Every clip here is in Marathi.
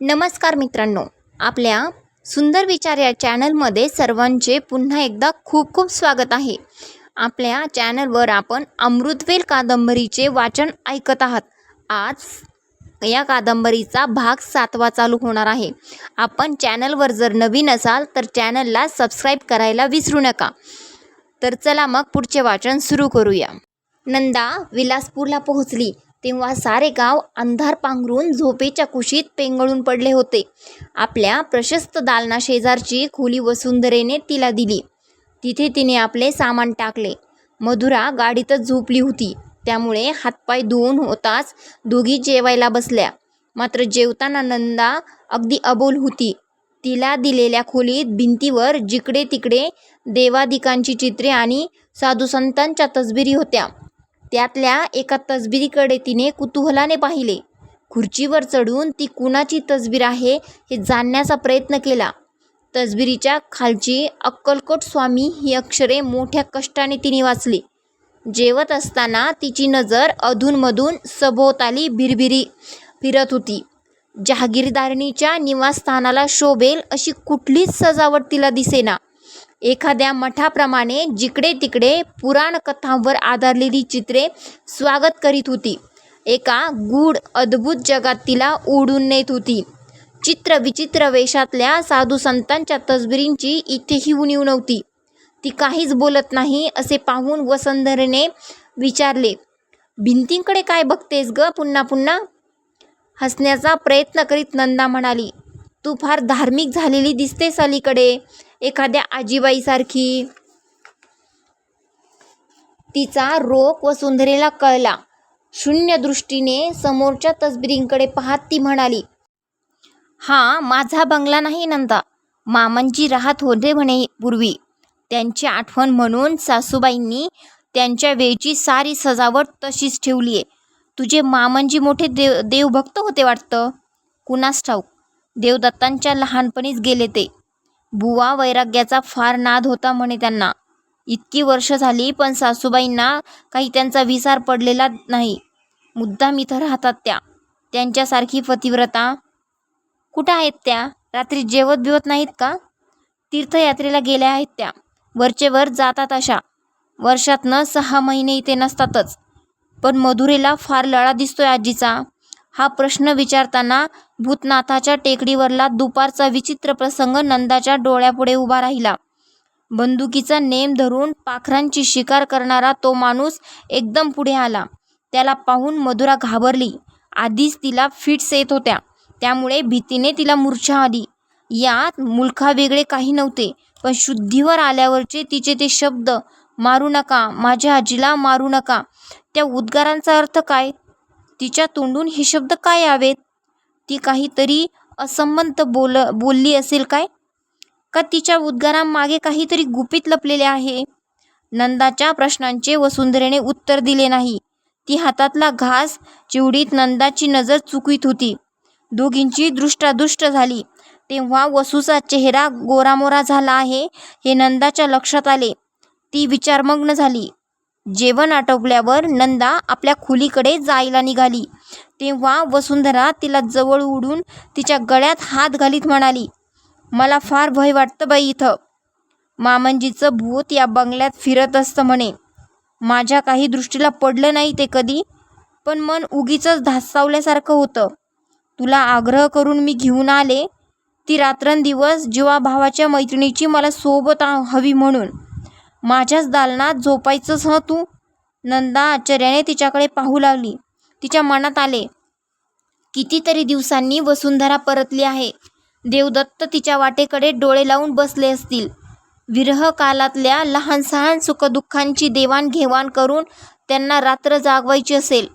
नमस्कार मित्रांनो. आपल्या सुंदर विचार या चॅनलमध्ये सर्वांचे पुन्हा एकदा खूप खूप स्वागत आहे. आपल्या चॅनलवर आपण अमृतवेल कादंबरीचे वाचन ऐकत आहात. आज या कादंबरीचा भाग सातवा चालू होणार आहे. आपण चॅनलवर जर नवीन असाल तर चॅनलला सबस्क्राईब करायला विसरू नका. तर चला मग पुढचे वाचन सुरू करूया. नंदा विलासपूरला पोहोचली. तेव्हा सारे गाव अंधार पांघरून झोपेच्या कुशीत पेंगळून पडले होते. आपल्या प्रशस्त दालना शेजारची खोली वसुंधरेने तिला दिली. तिथे तिने आपले सामान टाकले. मधुरा गाडीतच झोपली होती. त्यामुळे हातपाय धुवून होताच दोघी जेवायला बसल्या. मात्र जेवताना नंदा अगदी अबोल होती. तिला दिलेल्या खोलीत भिंतीवर जिकडे तिकडे देवादिकांची चित्रे आणि साधुसंतांच्या तसबिरी होत्या. त्यातल्या एका तसबिरीकडे तिने कुतूहलाने पाहिले. खुर्चीवर चढून ती कुणाची तसबीर आहे हे जाणण्याचा प्रयत्न केला. तसबिरीच्या खालची अक्कलकोट स्वामी ही अक्षरे मोठ्या कष्टाने तिने वाचली. जेवत असताना तिची नजर अधूनमधून सभोवताली भिरभिरी फिरत होती. जहागीरदारणीच्या निवासस्थानाला शोभेल अशी कुठलीच सजावट तिला दिसेना. एखाद्या मठाप्रमाणे जिकडे तिकडे पुराणकथांवर आधारलेली चित्रे स्वागत करीत होती. एका गूढ अद्भुत जगात तिला ओढून नेत होती. चित्र विचित्र वेशातल्या साधू संतांच्या तसबिरींची इथेही उणीव नव्हती. ती काहीच बोलत नाही असे पाहून वसंधरने विचारले भिंतींकडे काय बघतेस ग? पुन्हा पुन्हा? हसण्याचा प्रयत्न करीत नंदा म्हणाली तू फार धार्मिक झालेली दिसतेस अलीकडे. एखाद्या आजीबाईसारखी. तिचा रोख वसुंधरेला कळला. शून्य दृष्टीने समोरच्या तसबिरींकडे पाहत ती म्हणाली हा माझा बंगला नाही नंदा. मामांची राहत होते म्हणे पूर्वी. त्यांची आठवण म्हणून सासूबाईंनी त्यांच्या वेळची सारी सजावट तशीच ठेवली आहे तुझे मामांजी मोठे देव देवभक्त होते वाटतं. कुणास ठाऊक? देवदत्तांच्या लहानपणीच गेले ते. बुवा वैराग्याचा फार नाद होता म्हणे त्यांना. इतकी वर्ष झाली पण सासूबाईंना काही त्यांचा विसार पडलेला नाही. मुद्दाम इथं राहतात त्या. त्यांच्यासारखी पतिव्रता. कुठं आहेत त्या? रात्री जेवत बिवत नाहीत का? तीर्थयात्रेला गेल्या आहेत त्या. वरचेवर जातात अशा. वर्षातनं सहा महिने इथे नसतातच. पण मधुरेला फार लळा दिसतोय आजीचा. हा प्रश्न विचारताना भूतनाथाच्या टेकडीवरला दुपारचा विचित्र प्रसंग नंदाच्या डोळ्यापुढे उभा राहिला. बंदुकीचा नेम धरून पाखरांची शिकार करणारा तो माणूस एकदम पुढे आला. त्याला पाहून मधुरा घाबरली. आधीच तिला फिट्स येत होत्या. त्यामुळे भीतीने तिला मूर्छा आली. यात मुलखा वेगळे काही नव्हते पण शुद्धीवर आल्यावरचे तिचे ते शब्द मारू नका माझ्या आजीला मारू नका. त्या उद्गारांचा अर्थ काय? तिच्या तोंडून हे शब्द काय यावेत? ती काहीतरी असंबंध बोल बोलली असेल काय? का तिच्या उद्गारामागे काहीतरी गुपित लपलेले आहे? नंदाच्या प्रश्नांचे वसुंधरेने उत्तर दिले नाही. ती हातातला घास चिवडीत नंदाची नजर चुकवीत होती. दोघींची दृष्टादृष्ट झाली. तेव्हा वसूचा चेहरा गोरामोरा झाला आहे हे नंदाच्या लक्षात आले. ती विचारमग्न झाली. जेवण आटोपल्यावर नंदा आपल्या खोलीकडे जायला निघाली. तेव्हा वसुंधरा तिला जवळ उडून तिच्या गळ्यात हात घालीत म्हणाली मला फार भय वाटतं बाई इथं. मामंजीचं भूत या बंगल्यात फिरत असतं म्हणे. माझ्या काही दृष्टीला पडलं नाही ते कधी पण मन उगीचंच धासावल्यासारखं होतं. तुला आग्रह करून मी घेऊन आले ती रात्रंदिवस जीवा भावाच्या मैत्रिणीची मला सोबत हवी म्हणून. माझ्याच दालनात झोपायचंस हं तू? नंदा आश्चर्याने तिच्याकडे पाहू लागली. तिच्या मनात आले कितीतरी दिवसांनी वसुंधरा परतली आहे. देवदत्त तिच्या वाटेकडे डोळे लावून बसले असतील. विरह कालातल्या लहान सहान सुखदुःखांची देवाणघेवाण करून त्यांना रात्र जागवायची असेल.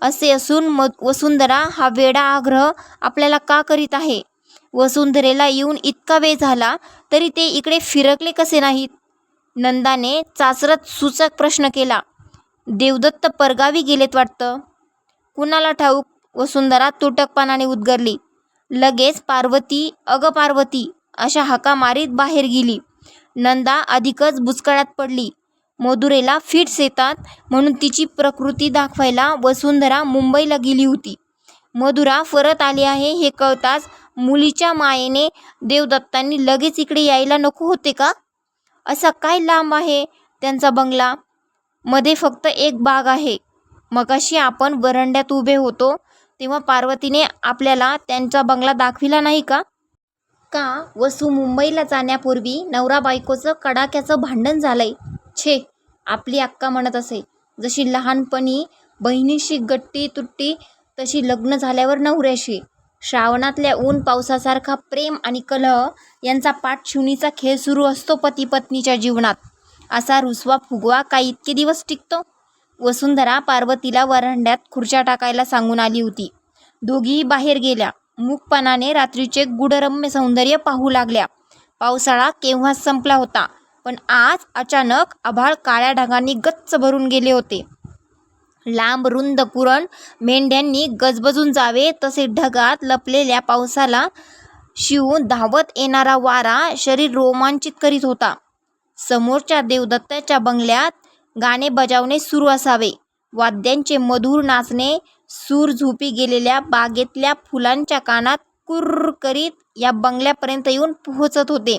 असे असून म वसुंधरा हा वेडा आग्रह आपल्याला का करीत आहे? वसुंधरेला येऊन इतका वेळ झाला तरी ते इकडे फिरकले कसे नाहीत? नंदाने चाचरत सूचक प्रश्न केला. देवदत्त परगावी गेलेत वाटतं. कुणाला ठाऊक? वसुंधरा तुटकपणाने उद्गरली. लगेच पार्वती अग पार्वती अशा हाका मारीत बाहेर गेली. नंदा अधिकच बुचकळ्यात पडली. मधुरेला फिट्स येतात म्हणून तिची प्रकृती दाखवायला वसुंधरा मुंबईला गेली होती. मधुरा परत आली आहे हे कळताच मुलीच्या मायेने देवदत्तांनी लगेच इकडे यायला नको होते का? असा काय लांब आहे त्यांचा बंगला? मध्ये फक्त एक बाग आहे. मगाशी आपण वरंड्यात उभे होतो तेव्हा पार्वतीने आपल्याला त्यांचा बंगला दाखविला नाही का? का वसू मुंबईला जाण्यापूर्वी नवरा बायकोचं कडाक्याचं भांडण झालंय? छे आपली अक्का म्हणत असे. जशी लहानपणी बहिणीशी गट्टी तुट्टी तशी लग्न झाल्यावर नवऱ्याशी. श्रावणातल्या ऊन पावसासारखा प्रेम आणि कलह यांचा पाठशिवणीचा खेळ सुरू असतो पती पत्नीच्या जीवनात. असा रुसवा फुगवा काय इतके दिवस टिकतो? वसुंधरा पार्वतीला वरांड्यात खुर्च्या टाकायला सांगून आली होती. दोघीही बाहेर गेल्या. मूकपणाने रात्रीचे गुडरम्य सौंदर्य पाहू लागल्या. पावसाळा केव्हाच संपला होता पण आज अचानक आभाळ काळ्या ढगांनी गच्च भरून गेले होते. लांब रुंद पुरण मेंढ्यांनी गजबजून जावे. तसे ढगात लपलेल्या पावसाला शिवून धावत येणारा वारा शरीर रोमांचित करीत होता. समोरच्या देवदत्ताच्या बंगल्यात गाणे बजावणे सुरू असावे. वाद्यांचे मधुर नाचणे सूर झोपी गेलेल्या बागेतल्या फुलांच्या कानात कुर्र करीत या बंगल्यापर्यंत येऊन पोहोचत होते.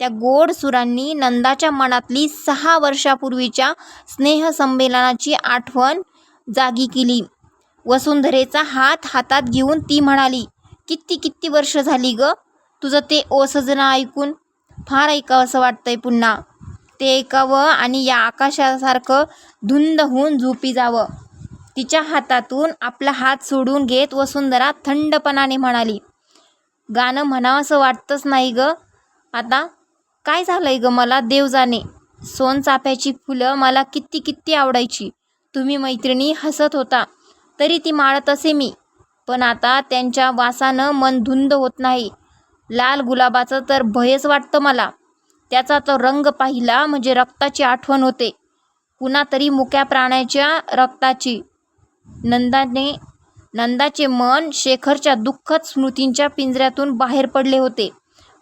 त्या गोड सुरांनी नंदाच्या मनातली सहा वर्षापूर्वीच्या स्नेहसंमेलनाची आठवण जागी केली. वसुंधरेचा हात हातात घेऊन ती म्हणाली किती किती वर्ष झाली ग? तुझं ते ओसजणं ऐकून? फार ऐकावं असं वाटतंय पुन्हा. ते ऐकावं आणि या आकाशासारखं धुंद होऊन झोपी जावं. तिच्या हातातून आपला हात सोडून घेत वसुंधरा थंडपणाने म्हणाली गाणं म्हणावंसं वाटतंच नाही ग. आता काय झालंय ग मला? देव जाणे. सोनचाफ्याची फुलं मला किती किती आवडायची. तुम्ही मैत्रिणी हसत होता. तरी ती माळत असे मी. पण आता त्यांच्या वासानं मन धुंद होत नाही. लाल गुलाबाचं तर भयच वाटतं मला. त्याचा तो रंग पाहिला म्हणजे रक्ताची आठवण होते. पुन्हा तरी मुक्या प्राण्याच्या रक्ताची. नंदाने नंदाचे मन शेखरच्या दुःखद स्मृतींच्या पिंजऱ्यातून बाहेर पडले होते.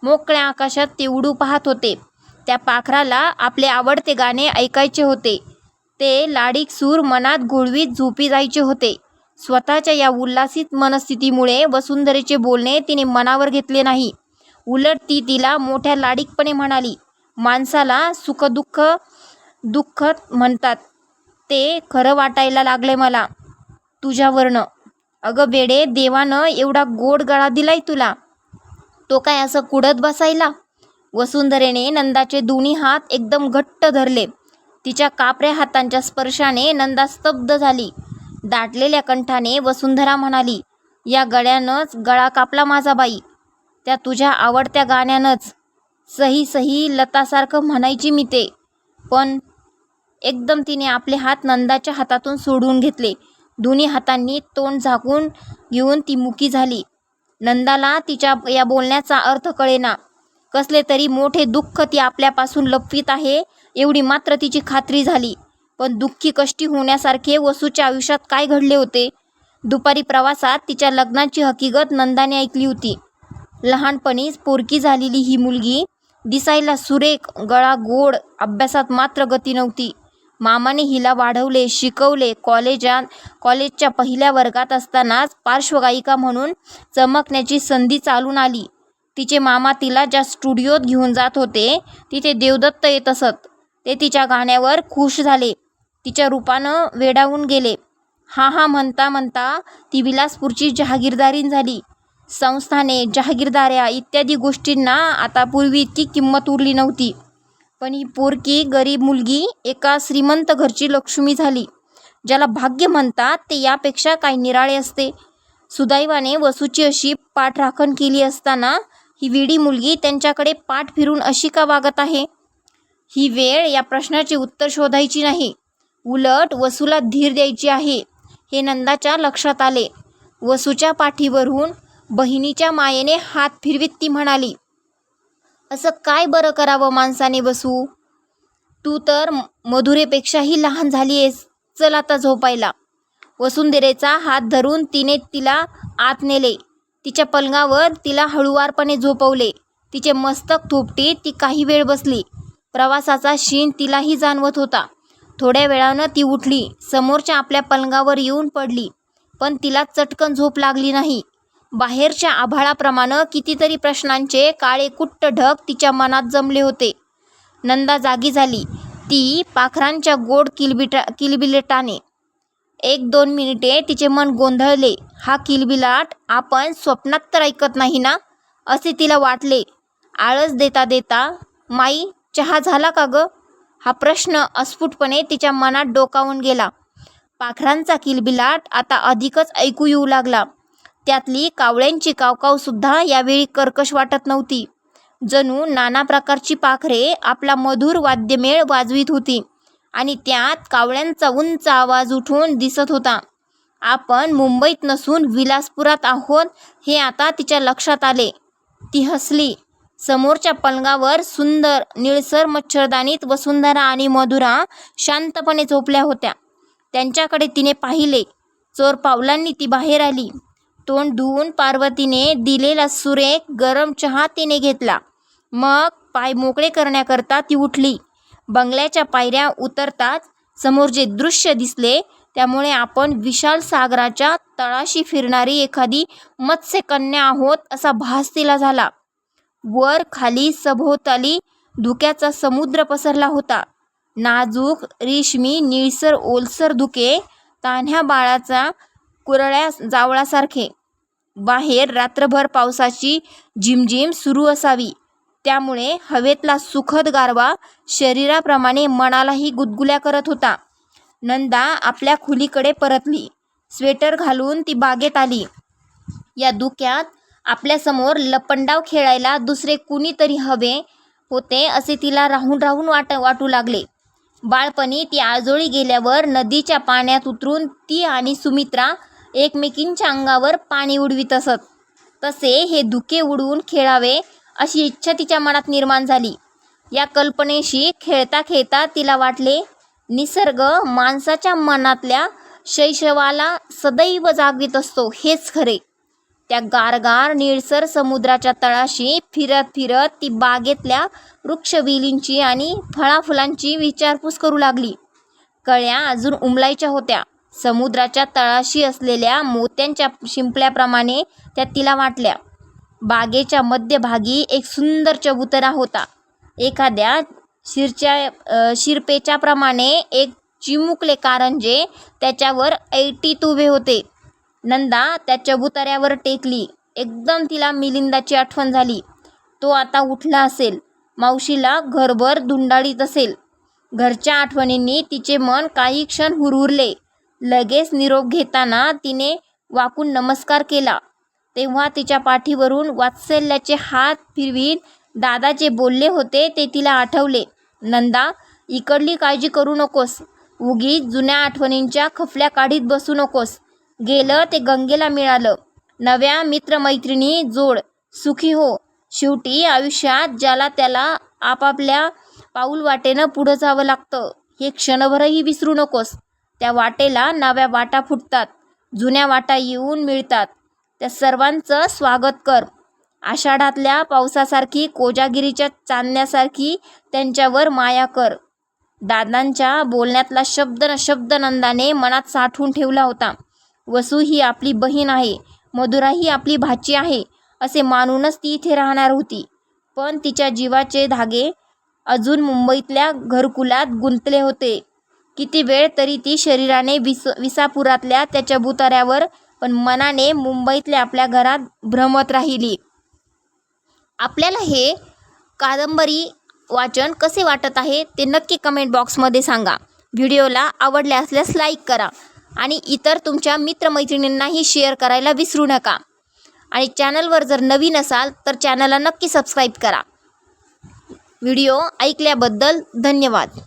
मोकळ्या आकाशात ते उडू पाहत होते. त्या पाखराला आपले आवडते गाणे ऐकायचे होते. ते लाडीक सूर मनात घोळवीत झोपी जायचे होते. स्वतःच्या या उल्हासित मनस्थितीमुळे वसुंधरेचे बोलणे तिने मनावर घेतले नाही. उलट ती तिला मोठ्या लाडीकपणे म्हणाली माणसाला सुखदुःख दुःखत म्हणतात. ते खरं वाटायला लागले मला. तुझ्यावरनं. अगं बेडे देवानं एवढा गोड गळा दिलाय तुला. तो काय असं कुडत बसायला? वसुंधरेने नंदाचे दोन्ही हात एकदम घट्ट धरले. तिच्या कापऱ्या हातांच्या स्पर्शाने नंदा स्तब्ध झाली. दाटलेल्या कंठाने वसुंधरा म्हणाली या गळ्यानंच गळा कापला माझा बाई. त्या तुझ्या आवडत्या गाण्यानंच. सही सही लतासारखं म्हणायची मी ते. पण एकदम तिने आपले हात नंदाच्या हातातून सोडून घेतले. दोन्ही हातांनी तोंड झाकून घेऊन ती मुकी झाली. नंदाला तिच्या या बोलण्याचा अर्थ कळेना. कसले तरी मोठे दुःख ती आपल्यापासून लपवीत आहे एवढी मात्र तिची खात्री झाली. पण दुःखी कष्टी होण्यासारखे वसूच्या आयुष्यात काय घडले होते? दुपारी प्रवासात तिच्या लग्नाची हकीकत नंदाने ऐकली होती. लहानपणीच पोरकी झालेली ही मुलगी दिसायला सुरेख गळा गोड अभ्यासात मात्र गती नव्हती. मामाने हिला वाढवले शिकवले. कॉलेजात कॉलेजच्या पहिल्या वर्गात असतानाच पार्श्वगायिका म्हणून चमकण्याची संधी चालून आली. तिचे मामा तिला ज्या स्टुडिओत घेऊन जात होते तिथे देवदत्त येत असत. ते तिच्या गाण्यावर खुश झाले. तिच्या रूपानं वेडावून गेले. हा हा म्हणता म्हणता ती विलासपूरची जहागीरदारीन झाली. संस्थाने जहागीरदाऱ्या इत्यादी गोष्टींना आता पूर्वी इतकी किंमत उरली नव्हती. पण ही पोरकी गरीब मुलगी एका श्रीमंत घरची लक्ष्मी झाली. ज्याला भाग्य म्हणतात ते यापेक्षा काही निराळे असते. सुदैवाने वसूची अशी पाठराखण केली असताना ही वेडी मुलगी त्यांच्याकडे पाठ फिरून अशी का वागत आहे? ही वेळ या प्रश्नाचे उत्तर शोधायची नाही. उलट वसूला धीर द्यायची आहे हे नंदाच्या लक्षात आले. वसूच्या पाठीवरून बहिणीच्या मायेने हात फिरवीत ती म्हणाली असं काय बरं करावं माणसाने बसू? तू तर मधुरेपेक्षाही लहान झाली आहेस. चल आता झोपायला. वसुंधरेचा हात धरून तिने तिला आत नेले. तिच्या पलंगावर तिला हळुवारपणे झोपवले. तिचे मस्तक थोपटी ती काही वेळ बसली. प्रवासाचा शीण तिलाही जाणवत होता. थोड्या वेळानं ती उठली. समोरच्या आपल्या पलंगावर येऊन पडली. पण तिला चटकन झोप लागली नाही. बाहेरच्या आभाळाप्रमाणं कितीतरी प्रश्नांचे काळे कुट्ट ढग तिच्या मनात जमले होते. नंदा जागी झाली. ती पाखरांच्या गोड किलबिटा किलबिलेटाने. एक दोन मिनिटे तिचे मन गोंधळले. हा किलबिलाट आपण स्वप्नात तर ऐकत नाही ना? असे तिला वाटले. आळस देता देता माई चहा झाला का ग? हा प्रश्न अस्फुटपणे तिच्या मनात डोकावून गेला. पाखरांचा किलबिलाट आता अधिकच ऐकू येऊ लागला. त्यातली कावळ्यांची कावकावसुद्धा यावेळी कर्कश वाटत नव्हती. जणू नाना प्रकारची पाखरे आपला मधुर वाद्यमेळ वाजवीत होती आणि त्यात कावळ्यांचा उंच आवाज उठून दिसत होता. आपण मुंबईत नसून विलासपुरात आहोत हे आता तिच्या लक्षात आले. ती हसली. समोरच्या पलंगावर सुंदर निळसर मच्छरदानीत वसुंधरा आणि मधुरा शांतपणे झोपल्या होत्या. त्यांच्याकडे तिने पाहिले. चोर पावलांनी ती बाहेर आली. तोंड धुवून पार्वतीने दिलेला सुरेख गरम चहा तिने घेतला. मग पाय मोकळे करण्याकरता ती उठली. बंगल्याच्या पायऱ्या उतरताच समोर जे दृश्य दिसले त्यामुळे आपण विशाल सागराच्या तळाशी फिरणारी एखादी मत्स्यकन्या आहोत असा भास तिला झाला. वर खाली सभोवताली धुक्याचा समुद्र पसरला होता. नाजूक रेशमी निळसर ओलसर धुके तान्ह्या बाळाचा कुरळ्या जावळासारखे. बाहेर रात्रभर पावसाची झिमझिम सुरू असावी. त्यामुळे हवेतला सुखद गारवा शरीराप्रमाणे मनालाही गुदगुल्या करत होता. नंदा आपल्या खुलीकडे परतली. स्वेटर घालून ती बागेत आली. या दुक्यात आपल्यासमोर लपंडाव खेळायला दुसरे कुणीतरी हवे होते असे तिला राहून राहून वाट वाटू लागले. बाळपणी ती आजोळी गेल्यावर नदीच्या पाण्यात उतरून ती आणि सुमित्रा एकमेकींच्या अंगावर पाणी उडवीत असत. तसे हे धुके उडवून खेळावे अशी इच्छा तिच्या मनात निर्माण झाली. या कल्पनेशी खेळता खेळता तिला वाटले निसर्ग माणसाच्या मनातल्या शैशवाला सदैव जागवित असतो हेच खरे. त्या गारगार निळसर समुद्राच्या तळाशी फिरत फिरत ती बागेतल्या वृक्षवेलींची आणि फळाफुलांची विचारपूस करू लागली. कळ्या अजून उमलायच्या होत्या. समुद्राच्या तळाशी असलेल्या मोत्यांच्या शिंपल्याप्रमाणे त्या तिला वाटल्या. बागेच्या मध्यभागी एक सुंदर चबुतरा होता. एखाद्या शिरच्या शिरपेच्याप्रमाणे एक चिमुकले कारंजे त्याच्यावर ऐटीत उभे होते. नंदा त्या चबुतऱ्यावर टेकली. एकदम तिला मिलिंदाची आठवण झाली. तो आता उठला असेल. मावशीला घरभर धुंडाळीत असेल. घरच्या आठवणींनी तिचे मन काही क्षण हुरहुरले. लगेच निरोप घेताना तिने वाकून नमस्कार केला. तेव्हा तिच्या पाठीवरून वात्सल्याचे हात फिरवीत दादा जे बोलले होते ते तिला आठवले. नंदा इकडली काळजी करू नकोस. उगी जुन्या आठवणींच्या खफल्या काढीत बसू नकोस. गेलं ते गंगेला मिळालं. नव्या मित्रमैत्रिणी जोड. सुखी हो. शेवटी आयुष्यात ज्याला त्याला आपापल्या पाऊल वाटेनं पुढं जावं लागतं हे क्षणभरही विसरू नकोस. त्या वाटेला नव्या वाटा फुटतात जुन्या वाटा येऊन मिळतात. त्या सर्वांचं स्वागत कर. आषाढातल्या पावसासारखी कोजागिरीच्या चांदण्यासारखी त्यांच्यावर माया कर. दादांच्या बोलण्यातला शब्द न शब्द नंदाने मनात साठवून ठेवला होता. वसू ही आपली बहीण आहे मधुरा ही आपली भाची आहे असे मानूनच ती इथे राहणार होती. पण तिच्या जीवाचे धागे अजून मुंबईतल्या घरकुलात गुंतले होते. किती वेळ तरी ती शरीराने विस विसापुरातल्या त्याच्या बुताऱ्यावर पण मनाने मुंबईतल्या आपल्या घरात भ्रमत राहिली. आपल्याला हे कादंबरी वाचन कसे वाटत आहे ते नक्की कमेंट बॉक्समध्ये सांगा. व्हिडिओला आवडले असल्यास लाईक करा आणि इतर तुमच्या मित्रमैत्रिणींनाही शेअर करायला विसरू नका. आणि चॅनलवर जर नवीन असाल तर चॅनलला नक्की सबस्क्राईब करा. व्हिडिओ ऐकल्याबद्दल धन्यवाद.